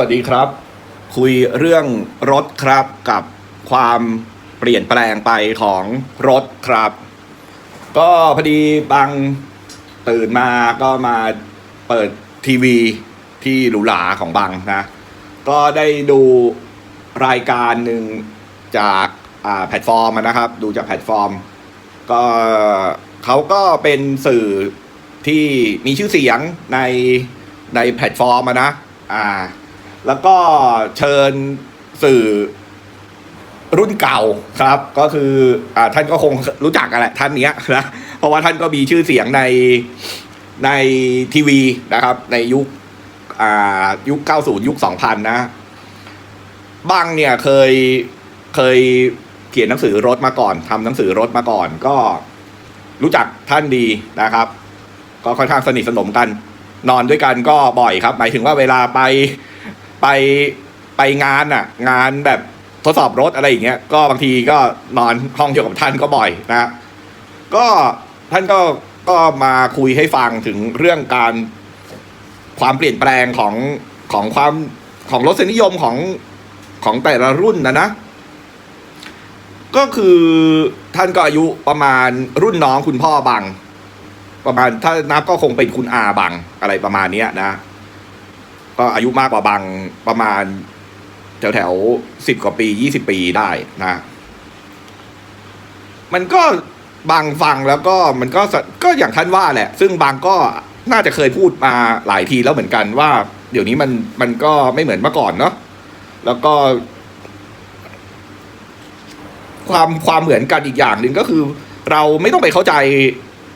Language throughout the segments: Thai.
สวัสดีครับ คุยเรื่องรถครับกับความเปลี่ยนแปลงไปของรถครับ ก็พอดีบางตื่นมาก็มาเปิดทีวีที่หรูหราของบังนะ ก็ได้ดูรายการหนึ่งจากแพลตฟอร์มนะครับ ดูจากแพลตฟอร์ม ก็เขาก็เป็นสื่อที่มีชื่อเสียงในในแพลตฟอร์มนะ อ่า แล้วก็เชิญสื่อรุ่นเก่าครับ ก็คืออ่าท่านก็คงรู้จักกันแหละท่านเนี้ยนะเพราะว่าท่านก็มีชื่อเสียงในในทีวีนะครับ ในยุคอ่ายุค 90 ยุค 2000 นะบังเนี่ยเคยเคยเขียนหนังสือรถมาก่อนทำหนังสือรถมาก่อน ก็รู้จักท่านดีนะครับ ก็ค่อนข้างสนิทสนมกัน นอนด้วยกันก็บ่อยครับ หมายถึงว่าเวลาไป ไปไปงานอะ งานแบบทดสอบรถอะไรอย่างเงี้ยก็บางทีก็นอนห้องเดียวกับท่านก็บ่อยนะก็ท่านก็ก็มาคุยให้ฟังถึงเรื่องการความเปลี่ยนแปลงของของความของรสนิยมของของแต่ละรุ่นนะนะ ก็คือท่านก็อายุประมาณรุ่นน้องคุณพ่อบัง ประมาณถ้านับก็คงเป็นคุณอาบังอะไรประมาณนี้นะ ก็อายุมากกว่าบังประมาณ แถวแถวสิบกว่าปียี่สิบปีได้นะ มันก็บางฟังแล้วก็มันก็ก็อย่างท่านว่าแหละ ซึ่งบางก็น่าจะเคยพูดมาหลายทีแล้วเหมือนกันว่า เดี๋ยวนี้มันมันก็ไม่เหมือนเมื่อก่อนเนาะแล้วก็ความความเหมือนกันอีกอย่างหนึ่งก็คือ เราไม่ต้องไปเข้าใจ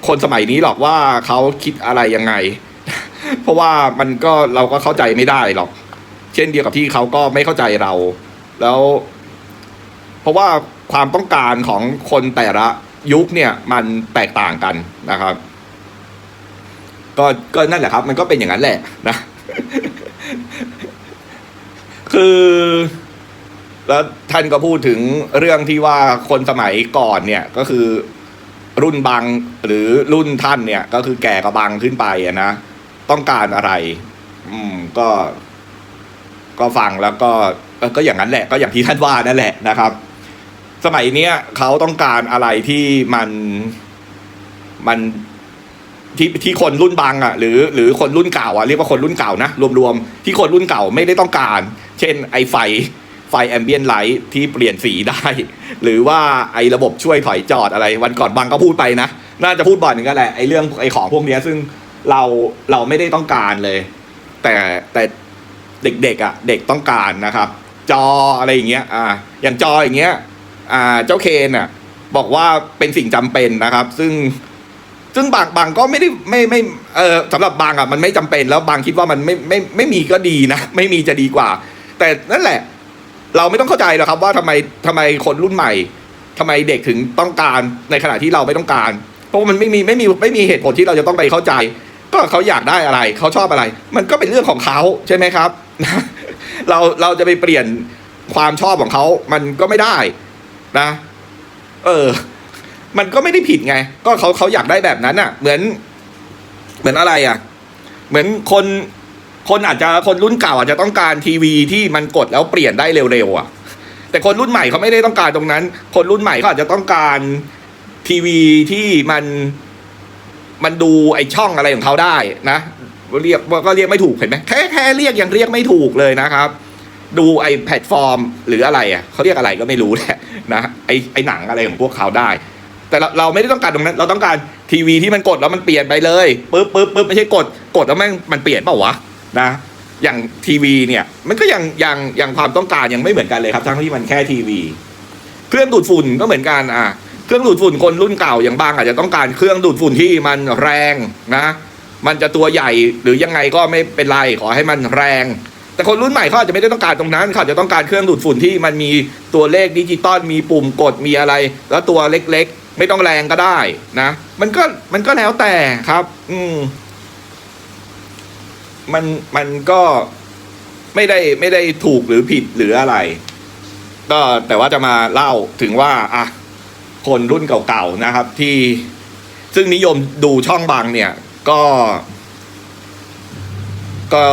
คนสมัยนี้หรอกว่าเขาคิดอะไรยังไง เพราะว่ามันก็เราก็เข้าใจไม่ได้หรอก เช่นเดียวกับที่เขาก็ไม่เข้าใจเรา แล้ว เพราะว่าความต้องการของคนแต่ละยุคเนี่ย มันแตกต่างกันนะครับ ก็ก็นั่นแหละครับ มันก็เป็นอย่างนั้นแหละนะ คือแล้วท่านก็พูดถึงเรื่องที่ว่าคนสมัยก่อนเนี่ยก็คือรุ่นบังหรือรุ่นท่านเนี่ย ก็คือแก่กับบังขึ้นไปนะ ต้องการอะไร อืมก็ ก็ฟังแล้วก็ก็อย่างนั้นแหละ ก็อย่างที่ท่านว่านั่นแหละนะครับ สมัยเนี้ยเขาต้องการอะไรที่มันมันที่ที่คนรุ่นบังอะหรือหรือคนรุ่นเก่าอะเรียกว่าคนรุ่นเก่านะรวมๆที่คนรุ่นเก่าไม่ได้ต้องการ เช่น ไอไฟไฟแอมเบียนไลท์ที่เปลี่ยนสีได้ หรือว่าไอระบบช่วยถอยจอดอะไร วันก่อนบังก็พูดไปนะ น่าจะพูดบ่อยหมือนกันแหละไอเรื่องไอของพวกนี้ซึ่ง เราเราไม่ได้ต้องการเลย แต่แต่เด็กๆอะ เด็กต้องการนะครับ จออะไรอย่างเงี้ยอ่าอย่างจออย่างเงี้ยอ่าเจ้าเคนอะบอกว่าเป็นสิ่งจำเป็นนะครับ ซึ่งซึ่งบางบางก็ไม่ได้ไม่ไม่เออสำหรับบางอะมันไม่จำเป็นแล้วบางคิดว่ามันไม่ไม่ไม่มีก็ดีนะ ไม่มีจะดีกว่า แต่นั่นแหละ เราไม่ต้องเข้าใจหรอกครับ ว่าทำไมทำไมคนรุ่นใหม่ทำไมเด็กถึงต้องการในขณะที่เราไม่ต้องการ เพราะมันไม่มีไม่มีไม่มีเหตุผลที่เราจะต้องไปเข้าใจ ก็เขาอยากได้อะไรเขาชอบอะไร มันก็เป็นเรื่องของเขาใช่ไหมครับ เราเราจะไปเปลี่ยนความชอบของเขามันก็ไม่ได้นะ เออ มันก็ไม่ได้ผิดไง ก็เขาเขาอยากได้แบบนั้นอะ เหมือน เหมือนอะไรอะ เหมือนคนคนอาจจะคนรุ่นเก่าอาจจะต้องการทีวีที่มันกดแล้วเปลี่ยนได้เร็วๆอะ แต่คนรุ่นใหม่เขาไม่ได้ต้องการตรงนั้น คนรุ่นใหม่เขาอาจจะต้องการทีวีที่มัน มันดูไอช่องอะไรของเขาได้นะเรียกก็เรียกไม่ถูกเห็นไหมแค่แค่เรียกยังเรียกไม่ถูกเลยนะครับ ดูไอแพลตฟอร์มหรืออะไรอะเขาเรียกอะไรก็ไม่รู้แหละนะไอไอหนังอะไรของพวกเขาได้ แต่เราเราไม่ได้ต้องการตรงนั้น เราต้องการทีวีที่มันกดแล้วมันเปลี่ยนไปเลยปึ๊บปึ๊บปึ๊บไม่ใช่กดกดแล้วแม่งมันเปลี่ยนเปล่าวะนะอย่างทีวีเนี่ยมันก็ยังยังยังความต้องการยังไม่เหมือนกันเลยครับ ทั้งที่มันแค่ทีวี เครื่องดูดฝุ่นก็เหมือนกันอะ รื่องดูดฝุ่นคนรุ่นเก่าอย่างบางอาจจะต้องการเครื่องดูดฝุ่นที่มันแรงนะ มันจะตัวใหญ่หรือยังไงก็ไม่เป็นไรขอให้มันแรง แต่คนรุ่นใหม่เขาอาจจะไม่ได้ต้องการตรงนั้นเขาจจะต้องการเครื่องดูดฝุ่นที่มันมีตัวเลขดิจิตอลมีปุ่มกดมีอะไร แล้วตัวเล็กๆ ไม่ต้องแรงก็ได้นะ มันก็มันก็แล้วแต่ครับ อืมมันมันก็ไม่ได้ไม่ได้ถูกหรือผิดหรืออะไร ก็แต่ว่าจะมาเล่าถึงว่าอะ คนรุ่นเก่าๆนะครับ ที่ซึ่งนิยมดูช่องบางเนี่ย ก็ ก็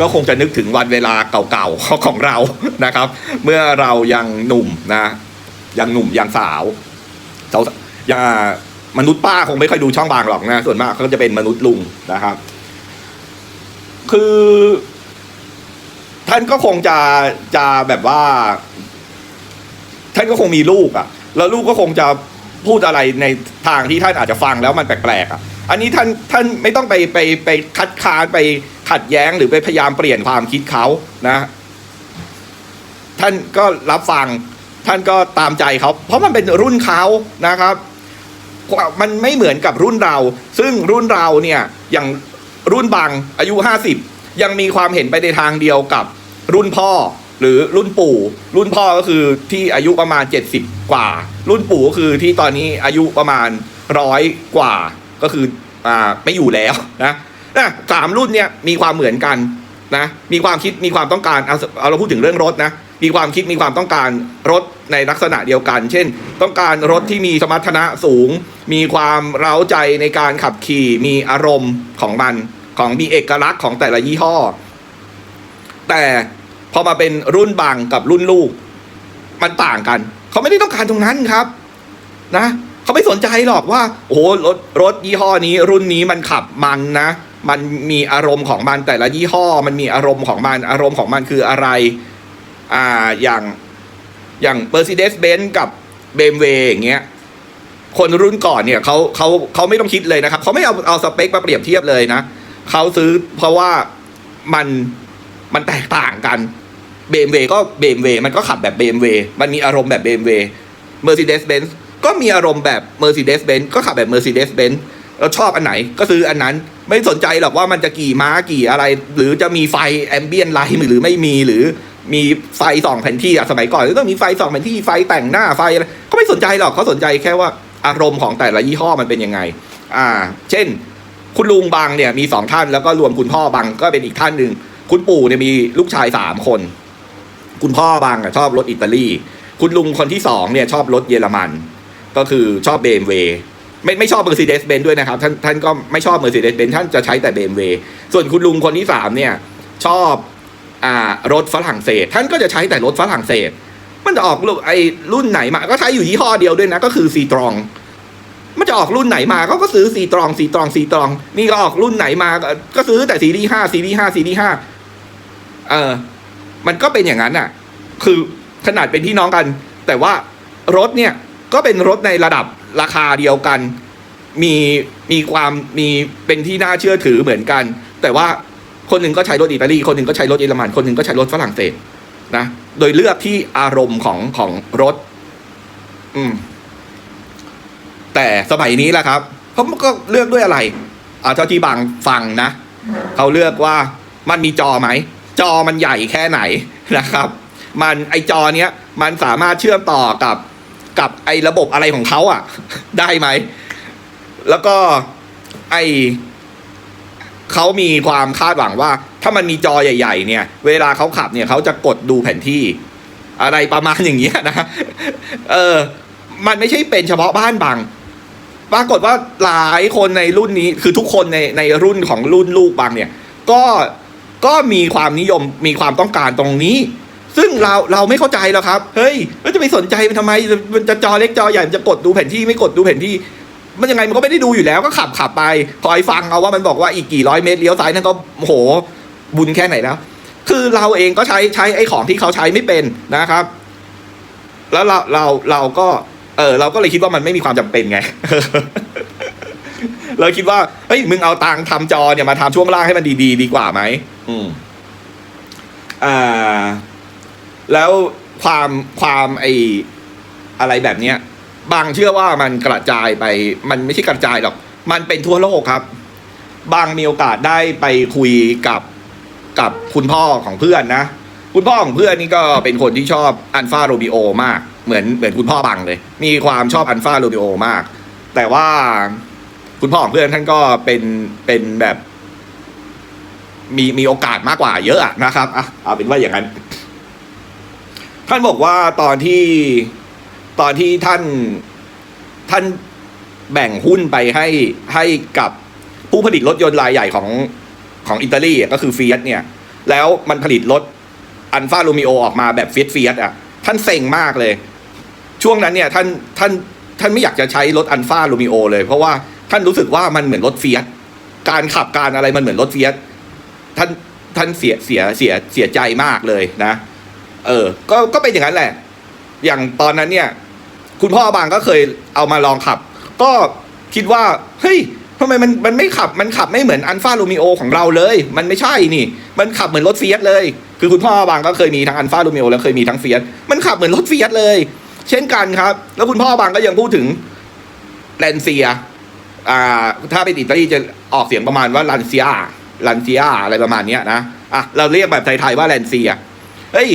ก็คงจะนึกถึงวันเวลาเก่าๆของเรานะครับ เมื่อเรายังหนุ่มนะ ยังหนุ่มยังสาวสาวยังมนุษย์ป้าคงไม่ค่อยดูช่องบางหรอกนะ ส่วนมากเขาก็จะเป็นมนุษย์ลุงนะครับ คือ ท่านก็คงจะจะแบบว่า ท่านก็คงมีลูกอะ่ะ แล้วลูกก็คงจะพูดอะไรในทางที่ท่านอาจจะฟังแล้วมันแปลกๆอะอันนี้ท่านท่านไม่ต้องไปไปไปคัดค้านไปขัดแย้งหรือไปพยายามเปลี่ยนความคิดเขานะ ท่านก็รับฟังท่านก็ตามใจเขาเพราะมันเป็นรุ่นเขานะครับ มันไม่เหมือนกับรุ่นเรา ซึ่งรุ่นเราเนี่ยอย่างรุ่นบางอายุห้าสิบยังมีความเห็นไปในทางเดียวกับรุ่นพ่อ หรือรุ่นปู่ รุ่นพ่อก็คือที่อายุประมาณ 70 กว่า รุ่นปู่ก็คือที่ตอนนี้อายุประมาณร้อยกว่าก็คืออ่าไม่อยู่แล้วนะนะสามรุ่นเนี่ยมีความเหมือนกันนะมีความคิดมีความต้องการเอาเอาเราพูดถึงเรื่องรถนะมีความคิดมีความต้องการรถในลักษณะเดียวกัน เช่น ต้องการรถที่มีสมรรถนะสูง มีความเร้าใจในการขับขี่ มีอารมณ์ของมันของมีเอกลักษณ์ของแต่ละยี่ห้อ แต่ พอมาเป็นรุ่นบางกับรุ่นลูก มันต่างกัน เขาไม่ได้ต้องการตรงนั้นครับ นะเขาไม่สนใจหรอกว่า โอ้โหรถรถยี่ห้อนี้ รุ่นนี้มันขับมันนะ มันมีอารมณ์ของมันแต่ละยี่ห้อ มันมีอารมณ์ของมันอารมณ์ของมันคืออะไร อ่าอย่างอย่าง Mercedes-Benz กับ BMW อย่างเงี้ยคนรุ่นก่อนเนี่ยเขาเขาเขาไม่ต้องคิดเลยนะครับเขาไม่เอาเอาสเปคมาเปรียบเทียบเลยนะเขาซื้อเพราะว่ามันมันแตกต่างกัน BMW ก็ BMW มันก็ขับแบบ BMW มันมีอารมณ์แบบ BMW Mercedes-Benz ก็มีอารมณ์แบบ Mercedes-Benz ก็ขับแบบ Mercedes-Benz เราชอบอันไหนก็ซื้ออันนั้นไม่สนใจหรอกว่ามันจะกี่ม้ากี่อะไร หรือจะมีไฟแอมเบียนไลท์หรือไม่มีหรือมีไฟสองแผนที่อะสมัยก่อนก็ต้องมีไฟสองแผนที่ไฟแต่งหน้าไฟอะไรเขาไม่สนใจหรอกเขาสนใจแค่ว่าอารมณ์ของแต่ละยี่ห้อมันเป็นยังไง อ่า เช่น คุณลุงบางเนี่ยมีสองท่านแล้วก็รวมคุณพ่อบางก็เป็นอีกท่านหนึ่งคุณปู่เนี่ยมีลูกชายสามคน คุณพ่อบางอะชอบรถอิตาลี คุณลุงคนที่สองเนี่ยชอบรถเยอรมัน ก็คือชอบเบมเวไม่ไม่ชอบ Mercedes Benz ด้วยนะครับ ท่านท่านก็ไม่ชอบ Mercedes Benz ท่านจะใช้แต่ BMW ส่วนคุณลุงคนที่สามเนี่ยชอบอ่ารถฝรั่งเศส ท่านก็จะใช้แต่รถฝรั่งเศส มันจะออกรุ่นไอรุ่นไหนมา ก็ใช้อยู่ยี่ห้อเดียวด้วยนะ ก็คือซีตรองมันจะออกรุ่นไหนมาก็ก็ซื้อซีตรองซีตรองซีตรอง นี่ก็ออกรุ่นไหนมาก็ก็ซื้อแต่ซีรีส์ห้าซีรีส์ห้าซีรีส์ห้าเออ มันก็เป็นอย่างนั้นอะ คือขนาดเป็นพี่น้องกัน แต่ว่ารถเนี่ยก็เป็นรถในระดับราคาเดียวกัน มีมีความมีเป็นที่น่าเชื่อถือเหมือนกัน แต่ว่าคนหนึ่งก็ใช้รถอิตาลีคนหนึ่งก็ใช้รถเยอรมันคนหนึ่งก็ใช้รถฝรั่งเศสนะโดยเลือกที่อารมณ์ของของรถ อืม แต่สมัยนี้แหละครับเขาก็เลือกด้วยอะไรเอาเท่าที่บางฟังนะเขาเลือกว่ามันมีจอไหม จอมันใหญ่แค่ไหนนะครับ มันไอจอเนี้ยมันสามารถเชื่อมต่อกับกับไอระบบอะไรของเขาอะ ได้ไหม แล้วก็ไอเขามีความคาดหวังว่า ถ้ามันมีจอใหญ่ ๆ เนี่ย เวลาเขาขับเนี่ยเขาจะกดดูแผนที่ อะไรประมาณอย่างเงี้ยนะเออ มันไม่ใช่เป็นเฉพาะบ้านบางปรากฏว่าหลายคนในรุ่นนี้คือทุกคนในในรุ่นของรุ่นลูกบางเนี่ย ก็ ก็มีความนิยมมีความต้องการตรงนี้ ซึ่งเราเราไม่เข้าใจแล้วครับ เฮ้ยแล้วจะไปสนใจมันทำไมมันจะจอเล็กจอใหญ่มันจะกดดูแผนที่ไม่กดดูแผนที่ มันยังไงมันก็ไม่ได้ดูอยู่แล้วก็ขับขับไปคอยฟังเอาว่ามันบอกว่าอีกกี่ร้อยเมตรเลี้ยวซ้ายนั่นก็โหบุญแค่ไหนแล้ว คือเราเองก็ใช้ใช้ไอ้ของที่เขาใช้ไม่เป็นนะครับ แล้วเราเราเราก็ เออเราก็เลยคิดว่ามันไม่มีความจำเป็นไงเราคิดว่าเฮ้ยมึงเอาตังค์ทำจอเนี่ยมาทำช่วงล่างให้มันดี ๆ ดีกว่าไหม อืมอ่า แล้วความความไออะไรแบบเนี้ย บางเชื่อว่ามันกระจายไป มันไม่ใช่กระจายหรอก มันเป็นทั่วโลกครับ บางมีโอกาสได้ไปคุยกับกับคุณพ่อของเพื่อนนะ คุณพ่อของเพื่อนนี่ก็เป็นคนที่ชอบอันฟาโรบิโอมาก เหมือนเหมือนคุณพ่อบังเลย มีความชอบอันฟาโรบิโอมาก แต่ว่าคุณพ่อของเพื่อนท่านก็เป็นเป็นแบบ มีมีโอกาสมากกว่าเยอะนะครับอะเอาเป็นว่าอย่างนั้น ท่านบอกว่าตอนที่ตอนที่ท่านท่านแบ่งหุ้นไปให้ให้กับผู้ผลิตรถยนต์รายใหญ่ของของอิตาลีก็คือฟียสเนี่ย แล้วมันผลิตรถอันฟาโรมิโอออกมาแบบเฟียสเฟียสอะ ท่านเซ็งมากเลย ช่วงนั้นเนี่ยท่านท่านท่านไม่อยากจะใช้รถอันฟาโรมิโอเลย เพราะว่าท่านรู้สึกว่ามันเหมือนรถเฟียสการขับการอะไรมันเหมือนรถเฟียส ท่านท่านเสียเสียเสียเสียใจมากเลยนะ เออ ก็ก็เป็นอย่างนั้นแหละ อย่างตอนนั้นเนี่ย คุณพ่อบางก็เคยเอามาลองขับ ก็คิดว่า เฮ้ยทำไมมันมันไม่ขับมันขับไม่เหมือนอันฟาโรมิโอของเราเลย มันไม่ใช่นี่ มันขับเหมือนรถเฟียสเลย คือคุณพ่อบางก็เคยมีทั้งอันฟาโรมิโอแล้วเคยมีทั้งเฟียสมันขับเหมือนรถเฟียสเลย เช่นกันครับ แล้วคุณพ่อบางก็ยังพูดถึงแลนเซีย อ่า ถ้าเป็นอิตาลีจะออกเสียงประมาณว่าลันเซีย ลันเซียอะไรประมาณเนี้ยนะอะเราเรียกแบบไทยๆว่าแลนเซียเฮ้ย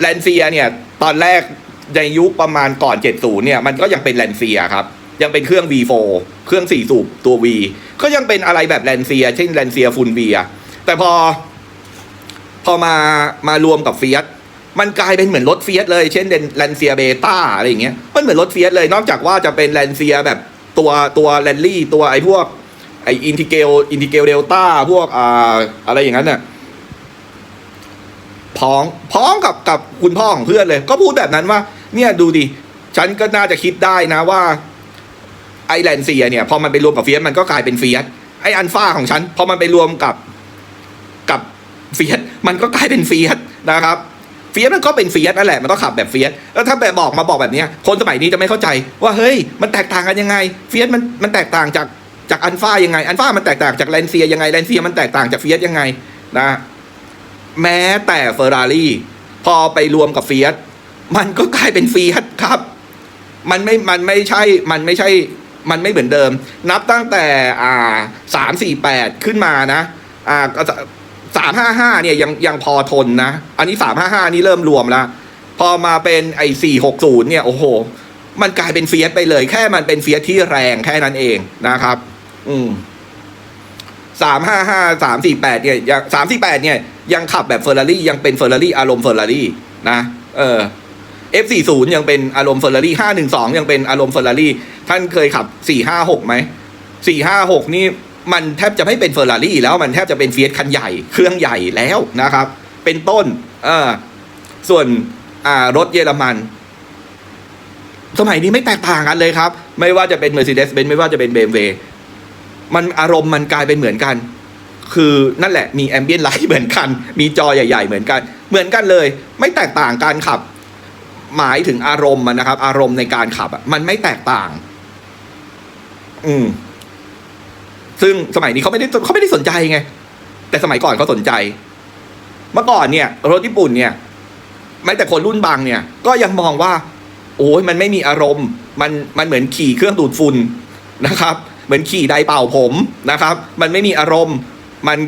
แลนเซียเนี่ยตอนแรกในยุคประมาณก่อน 70 เนี่ย มันก็ยังเป็นแลนเซียครับ ยังเป็นเครื่อง V4 เครื่อง4สูบตัว V ก็ยังเป็นอะไรแบบแลนเซีย เช่นแลนเซียฟูลเวียแต่พอ พอมามารวมกับเฟียสมันกลายเป็นเหมือนรถเฟียสเลย เช่นแลนเซียเบต้าอะไรอย่างเงี้ยมันเหมือนรถเฟียสเลย นอกจากว่าจะเป็นแลนเซียแบบตัวตัวแลนลี่ตัวไอ้พวก ไออินทิเกลอินทิเกลเดลต้าพวกอ่าอะไรอย่างนั้นน่ะพ้องพ้องกับกับคุณพ่อของเพื่อนเลย ก็พูดแบบนั้นว่า เนี่ยดูดิ ฉันก็น่าจะคิดได้นะว่า ไอแลนเซียเนี่ย พอมันไปรวมกับเฟียสมันก็กลายเป็นเฟียสไออันฟ้าของฉันพอมันไปรวมกับกับเฟียสมันก็กลายเป็นเฟียสนะครับเฟียสมันก็เป็นเฟียสนั่นแหละมันก็ขับแบบเฟียสแล้วถ้าแบบบอกมาบอกแบบนี้คนสมัยนี้จะไม่เข้าใจว่าเฮ้ยมันแตกต่างกันยังไง เฟียสมันมันแตกต่างจาก จากอันฟ้ายังไง อันฟ้ามันแตกต่างจากแลนเซียยังไงแลนเซียมันแตกต่างจากเฟียสยังไงนะ แม้แต่เฟอร์รารี่พอไปรวมกับเฟียสมันก็กลายเป็นเฟียสครับ มันไม่มันไม่ใช่มันไม่ใช่มันไม่เหมือนเดิม นับตั้งแต่อ่าสามสี่แปดขึ้นมานะอ่าสามห้าห้าเนี่ยยังยังพอทนนะ อันนี้สามห้าห้านี่เริ่มรวมแล้ว พอมาเป็นไอ้สี่หกศูนย์เนี่ยโอ้โห มันกลายเป็นเฟียสไปเลย แค่มันเป็นเฟียสที่แรงแค่นั้นเองนะครับ อืมสามห้าห้าสามสี่แปดเนี่ยยังสามสี่แปดเนี่ย ยังขับแบบเฟอร์รารี่ยังเป็นเฟอร์รารี่อารมณ์เฟอร์รารี่นะเออ F40 ยังเป็นอารมณ์เฟอร์รารี่512 ยังเป็นอารมณ์เฟอร์รารี่ท่านเคยขับ 456ไหม456 นี่มันแทบจะไม่เป็นเฟอร์รารี่แล้วมันแทบจะเป็นเฟียสคันใหญ่เครื่องใหญ่แล้วนะครับ เป็นต้นเออส่วนอ่ารถเยอรมัน สมัยนี้ไม่แตกต่างกันเลยครับ ไม่ว่าจะเป็น Mercedes-Benz ไม่ว่าจะเป็น BMW มันอารมณ์มันกลายเป็นเหมือนกัน คือนั่นแหละมีแอมเบียนไลท์เหมือนกัน มีจอใหญ่ ๆ เหมือนกัน เหมือนกันเลย ไม่แตกต่างการขับ หมายถึงอารมณ์มันนะครับ อารมณ์ในการขับอะมันไม่แตกต่าง อืม ซึ่งสมัยนี้เขาไม่ได้เขาไม่ได้สนใจไง แต่สมัยก่อนเขาสนใจ เมื่อก่อนเนี่ย รถญี่ปุ่นเนี่ยแม้แต่คนรุ่นบางเนี่ย ก็ยังมองว่า โอ้ยมันไม่มีอารมณ์ มันมันเหมือนขี่เครื่องดูดฝุ่นนะครับ เหมือนขี่ไดเป่าผมนะครับ มันไม่มีอารมณ์มัน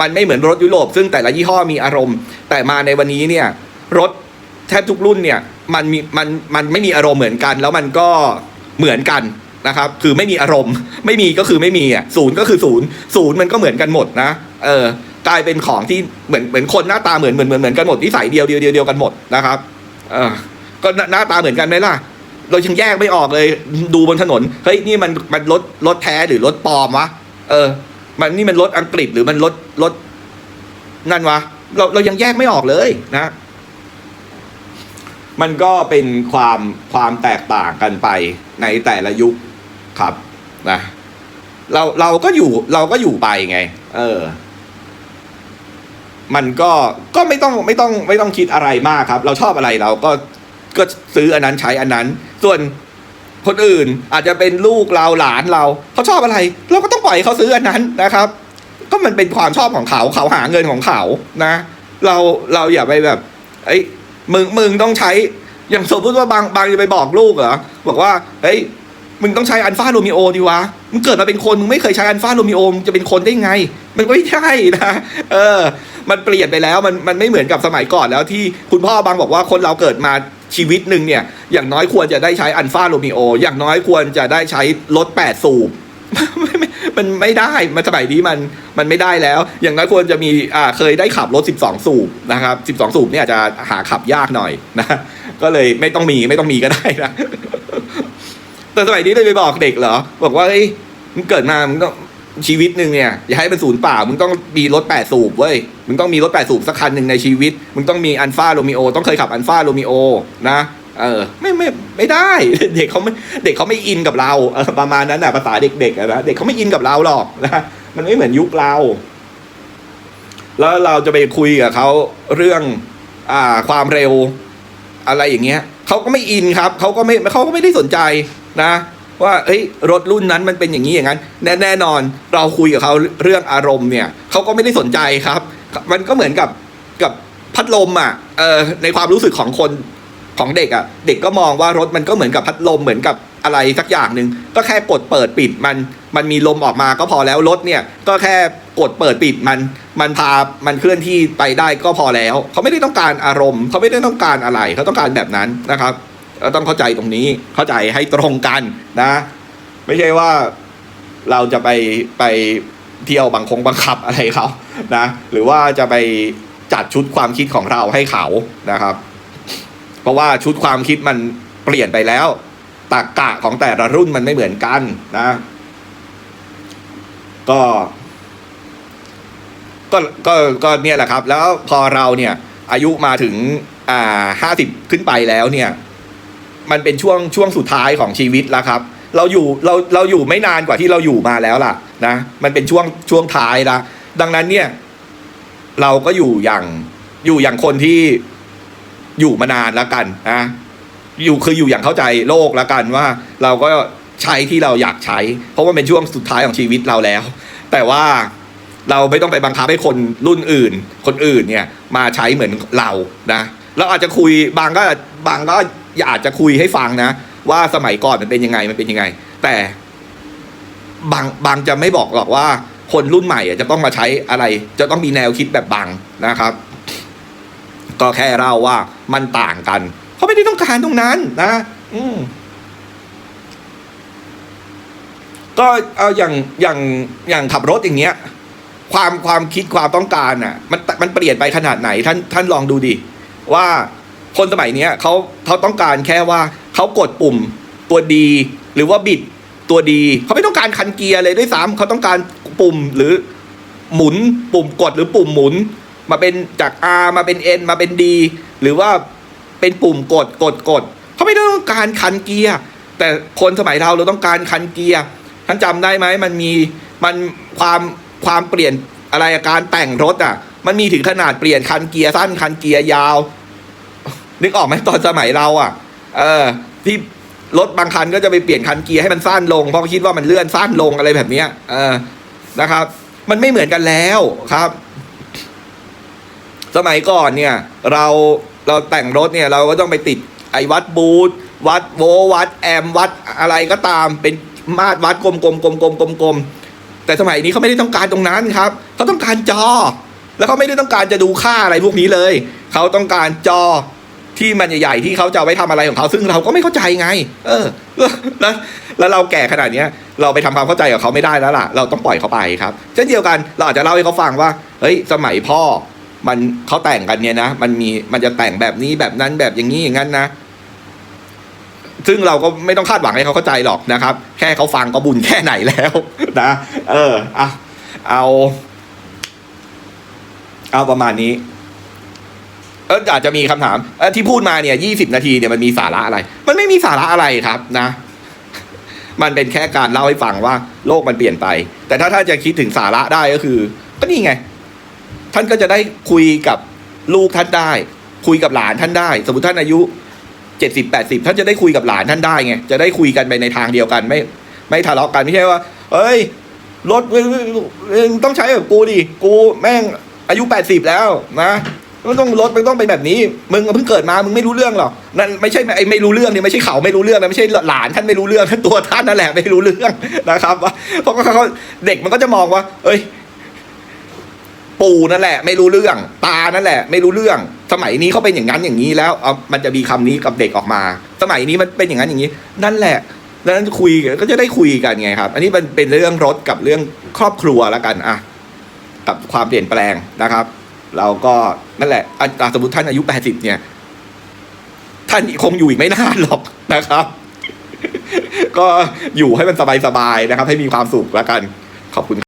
มันไม่เหมือนรถยุโรป ซึ่งแต่ละยี่ห้อมีอารมณ์ แต่มาในวันนี้เนี่ยรถแทบทุกรุ่นเนี่ยมันมีมันมันไม่มีอารมณ์เหมือนกัน แล้วมันก็เหมือนกันนะครับคือไม่มีอารมณ์ ไม่มีก็คือไม่มีอะศูนย์ก็คือศูนย์ศูนย์มันก็เหมือนกันหมดนะเออกลายเป็นของที่เหมือนเหมือนคนหน้าตาเหมือนเหมือนเหมือนเหมือนกันหมดนิสัยเดียวเดียวเดียวเดียวกันหมดนะครับเออก็น้าหน้าตาเหมือนกันไหมล่ะ เรายังแยกไม่ออกเลย ดูบนถนนเฮ้ยนี่มันมันรถรถแท้หรือรถปลอมวะเออ มันนี่มันรถอังกฤษหรือมันรถรถนั่นวะเราเรายังแยกไม่ออกเลยนะ มันก็เป็นความความแตกต่างกันไปในแต่ละยุคครับนะเราเราก็อยู่เราก็อยู่ไปไง เออ มันก็ก็ไม่ต้องไม่ต้องไม่ต้องคิดอะไรมากครับ เราชอบอะไรเราก็ ก็ซื้ออันนั้นใช้อันนั้น ส่วนคนอื่นอาจจะเป็นลูกเราหลานเราเขาชอบอะไร เราก็ต้องปล่อยเขาซื้ออันนั้นนะครับ ก็มันเป็นความชอบของเขาเขาหาเงินของเขานะ เราเราอย่าไปแบบเอ้มึงมึงต้องใช้อย่างสมมติว่าบางบางจะไปบอกลูกเหรอบอกว่าเฮ้ยมึงต้องใช้อันฟาโรมิโอดีวะมึงเกิดมาเป็นคนมึงไม่เคยใช้อันฟาโรมิโอมจะเป็นคนได้ไง มันก็ไม่ใช่นะเออ มันเปลี่ยนไปแล้วมันมันไม่เหมือนกับสมัยก่อนแล้วที่คุณพ่อบางบอกว่าคนเราเกิดมา ชีวิตหนึ่งเนี่ย อย่างน้อยควรจะได้ใช้อันฟาโรมิโอ อย่างน้อยควรจะได้ใช้รถแปดสูบไม่ไม่มันไม่ได้ มันสมัยนี้มันมันไม่ได้แล้ว อย่างน้อยควรจะมีอ่าเคยได้ขับรถ 12 สูบนะครับ 12 สูบเนี่ยจจะหาขับยากหน่อยนะ ก็เลยไม่ต้องมีไม่ต้องมีก็ได้นะ แต่สมัยนี้เลยไปบอกเด็กเหรอ บอกว่าเฮ้ยมึงเกิดมามึงต้อง ชีวิตหนึ่งเนี่ยอย่าให้เป็นศูนย์เปล่า มึงต้องมีรถแปดสูบเว้ย มึงต้องมีรถแปดสูบสักคันหนึ่งในชีวิต มึงต้องมีอันฟาโรมิโอต้องเคยขับอันฟาโรมิโอนะเออไม่ไม่ไม่ได้ เด็กเขาไม่เด็กเขาไม่อินกับเราเออประมาณนั้นน่ะภาษาเด็กๆนะเด็กเขาไม่อินกับเราหรอกนะมันไม่เหมือนยุคเรา แล้วเราจะไปคุยกับเขาเรื่องอ่าความเร็วอะไรอย่างเงี้ยเขาก็ไม่อินครับเขาก็ไม่เขาก็ไม่ได้สนใจนะ ว่าเอ้ยรถรุ่นนั้นมันเป็นอย่างนี้อย่างนั้นแน่แน่นอนเราคุยกับเขาเรื่องอารมณ์เนี่ยเขาก็ไม่ได้สนใจครับ มันก็เหมือนกับกับพัดลมอะเออในความรู้สึกของคนของเด็กอะเด็กก็มองว่ารถมันก็เหมือนกับพัดลมเหมือนกับอะไรสักอย่างหนึ่งก็แค่กดเปิดปิดมันมันมีลมออกมาก็พอแล้วรถเนี่ยก็แค่กดเปิดปิดมันมันพามันเคลื่อนที่ไปได้ก็พอแล้ว เขาไม่ได้ต้องการอารมณ์ เขาไม่ได้ต้องการอะไรเขาต้องการแบบนั้นนะครับ เราต้องเข้าใจตรงนี้เข้าใจให้ตรงกันนะ ไม่ใช่ว่าเราจะไปไปเที่ยวบังคงบังคับอะไรเขานะ หรือว่าจะไปจัดชุดความคิดของเราให้เขานะครับ เพราะว่าชุดความคิดมันเปลี่ยนไปแล้วตรกกะของแต่ละรุ่นมันไม่เหมือนกันนะ ก็ ก็ก็ก็เนี่ยแหละครับ แล้วพอเราเนี่ย อายุมาถึงอ่าห้าสิบขึ้นไปแล้วเนี่ย มันเป็นช่วงช่วงสุดท้ายของชีวิตแล้วครับ เราอยู่เราเราอยู่ไม่นานกว่าที่เราอยู่มาแล้วล่ะนะ มันเป็นช่วงช่วงท้ายละดังนั้นเนี่ย เราก็อยู่อย่างอยู่อย่างคนที่อยู่มานานแล้วกันนะอยู่คืออยู่อย่างเข้าใจโลกแล้วกันว่า เราก็ใช้ที่เราอยากใช้ เพราะว่าเป็นช่วงสุดท้ายของชีวิตเราแล้ว แต่ว่าเราไม่ต้องไปบังคับให้คนรุ่นอื่น คนอื่นเนี่ย มาใช้เหมือนเรานะเราอาจจะคุยบางก็บางก็ อยาจจะคุยให้ฟังนะ ว่าสมัยก่อนมันเป็นยังไงมันเป็นยังไง แต่บางบางจะไม่บอกหรอกว่า คนรุ่นใหม่อะจะต้องมาใช้อะไร จะต้องมีแนวคิดแบบบางนะครับ ก็แค่เล่าว่ามันต่างกันเขาไม่ได้ต้องการตรงนั้นนะ อืมก็เอาอย่างอย่างอย่างขับรถอย่างเงี้ย ความความคิดความต้องการอะ มันมันเปลี่ยนไปขนาดไหนท่านท่านลองดูดิว่า คนสมัยเนี้ยเขาเขาต้องการแค่ว่าเขากดปุ่มตัวดี หรือว่าบิดตัวดี เขาไม่ต้องการคันเกียร์เลยด้วยซ้ำเขาต้องการปุ่มหรือหมุนปุ่มกดหรือปุ่มหมุน มาเป็นจาก R มาเป็น N มาเป็น D หรือว่าเป็นปุ่มกดกดกดเขาไม่ต้องการคันเกียร์แต่คนสมัยเราเราต้องการคันเกียร์ท่านจำได้ไหมมันมีมันความความเปลี่ยนอะไรการแต่งรถอะ มันมีถึงขนาดเปลี่ยนคันเกียร์สั้นคันเกียร์ยาว นึกออกไหมตอนสมัยเราอะ เออ ที่รถบางคันก็จะไปเปลี่ยนคันเกียร์ให้มันสั้นลงเพราะคิดว่ามันเลื่อนสั้นลงอะไรแบบเนี้ยเออนะครับ มันไม่เหมือนกันแล้วครับ สมัยก่อนเนี่ย เราเราแต่งรถเนี่ยเราก็ต้องไปติดไอ้วัดบูทวัดโววัดแอมวัดอะไรก็ตามเป็นมาตรวัดกลมๆๆๆๆกลมๆกลมๆแต่สมัยนี้เขาไม่ได้ต้องการตรงนั้นครับเขาต้องการจอ แล้วเขาไม่ได้ต้องการจะดูค่าอะไรพวกนี้เลย เขาต้องการจอ ที่มันใหญ่ๆที่เขาจะไว้ทำอะไรของเขาซึ่งเราก็ไม่เข้าใจไง เออแล้วแล้วเราแก่ขนาดเนี้ย เราไปทำความเข้าใจกับเขาไม่ได้แล้วล่ะ เราต้องปล่อยเขาไปครับ เช่นเดียวกันเราอาจจะเล่าให้เขาฟังว่าเฮ้ยสมัยพ่อมันเขาแต่งกันเนี่ยนะ มันมีมันจะแต่งแบบนี้แบบนั้นแบบอย่างนี้อย่างนั้นนะ ซึ่งเราก็ไม่ต้องคาดหวังให้เขาเข้าใจหรอกนะครับ แค่เขาฟังก็บุญแค่ไหนแล้วนะเอออะเอา เอาประมาณนี้ เอออาจจะมีคำถามที่พูดมาเนี่ยยี่สิบนาทีเนี่ยมันมีสาระอะไร มันไม่มีสาระอะไรครับนะ มันเป็นแค่การเล่าให้ฟังว่า โลกมันเปลี่ยนไป แต่ถ้าท่านจะคิดถึงสาระได้ก็คือ ก็นี่ไง ท่านก็จะได้คุยกับลูกท่านได้ คุยกับหลานท่านได้ สมมติท่านอายุเจ็ดสิบแปดสิบท่านจะได้คุยกับหลานท่านได้ไงจะได้คุยกันไปในทางเดียวกันไม่ ไม่ทะเลาะกันไม่ใช่ว่า เอ้ยรถต้องใช้แบบกูดิกูแม่งอายุแปดสิบแล้วนะ มันต้องรถมันต้องเป็นแบบนี้ มึงเพิ่งเกิดมา มึงไม่รู้เรื่องหรอก นั่นไม่ใช่ไอ้ไม่รู้เรื่องเนี่ยไม่ใช่เขาไม่รู้เรื่องนะไม่ใช่หลานท่านไม่รู้เรื่องท่านตัวท่านนั่นแหละไม่รู้เรื่องนะครับว่าเพราะเขาเด็กมันก็จะมองว่า เอ้ย ปู่นั่นแหละ ไม่รู้เรื่อง ตานั่นแหละ ไม่รู้เรื่อง สมัยนี้เขาเป็นอย่างนั้นอย่างนี้แล้วเอามันจะมีคำนี้กับเด็กออกมา สมัยนี้มันเป็นอย่างนั้นอย่างนี้ นั่นแหละดังนั้นคุยก็จะได้คุยกันไงครับ อันนี้มันเป็นเรื่องรถกับเรื่องครอบครัวแล้วกันอะกับความเปลี่ยนแปลงนะครับ เราก็นั่นแหละอสมมติท่านอายุแปดสิบเนี่ย ท่านคงอยู่อีกไม่นานหรอกนะครับ ก็อยู่ให้มันสบายๆนะครับ ให้มีความสุขแล้วกัน ขอบคุณ